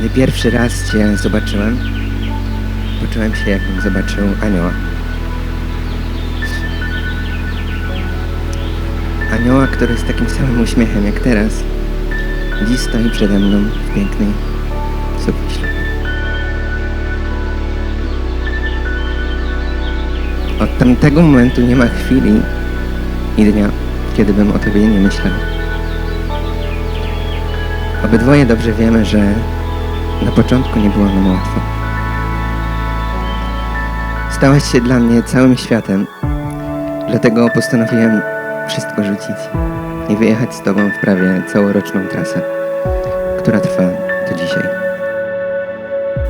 pierwszy raz Cię zobaczyłem, poczułem się jakbym zobaczył anioła. Anioła, który z takim samym uśmiechem jak teraz dziś stoi przede mną w pięknej sukni. Od tamtego momentu nie ma chwili i dnia, kiedy bym o Tobie nie myślał. Obydwoje dobrze wiemy, że na początku nie było nam łatwo. Stałaś się dla mnie całym światem, dlatego postanowiłem wszystko rzucić i wyjechać z Tobą w prawie całoroczną trasę, która trwa do dzisiaj.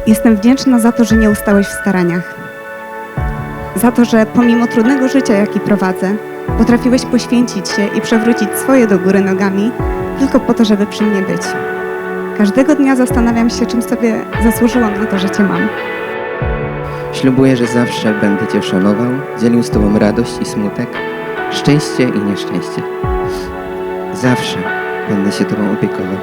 Jestem wdzięczna za to, że nie ustałeś w staraniach. Za to, że pomimo trudnego życia, jaki prowadzę, potrafiłeś poświęcić się i przewrócić swoje do góry nogami tylko po to, żeby przy mnie być. Każdego dnia zastanawiam się, czym sobie zasłużyłam na to, że Cię mam. Ślubuję, że zawsze będę Cię szanował, dzielił z Tobą radość i smutek, szczęście i nieszczęście. Zawsze będę się Tobą opiekował.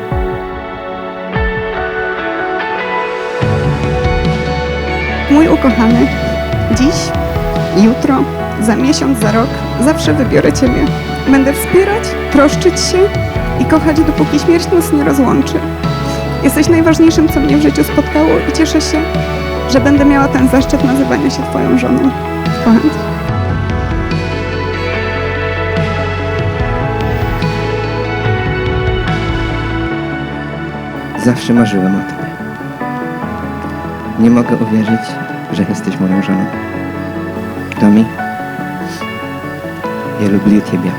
Mój ukochany, dziś, jutro, za miesiąc, za rok, zawsze wybiorę Ciebie. Będę wspierać, troszczyć się i kochać, dopóki śmierć nas nie rozłączy. Jesteś najważniejszym, co mnie w życiu spotkało i cieszę się, że będę miała ten zaszczyt nazywania się Twoją żoną. Kocham Cię. Zawsze marzyłem o Tobie. Nie mogę uwierzyć, że jesteś moją żoną. Tomi, ja lubię Ciebie.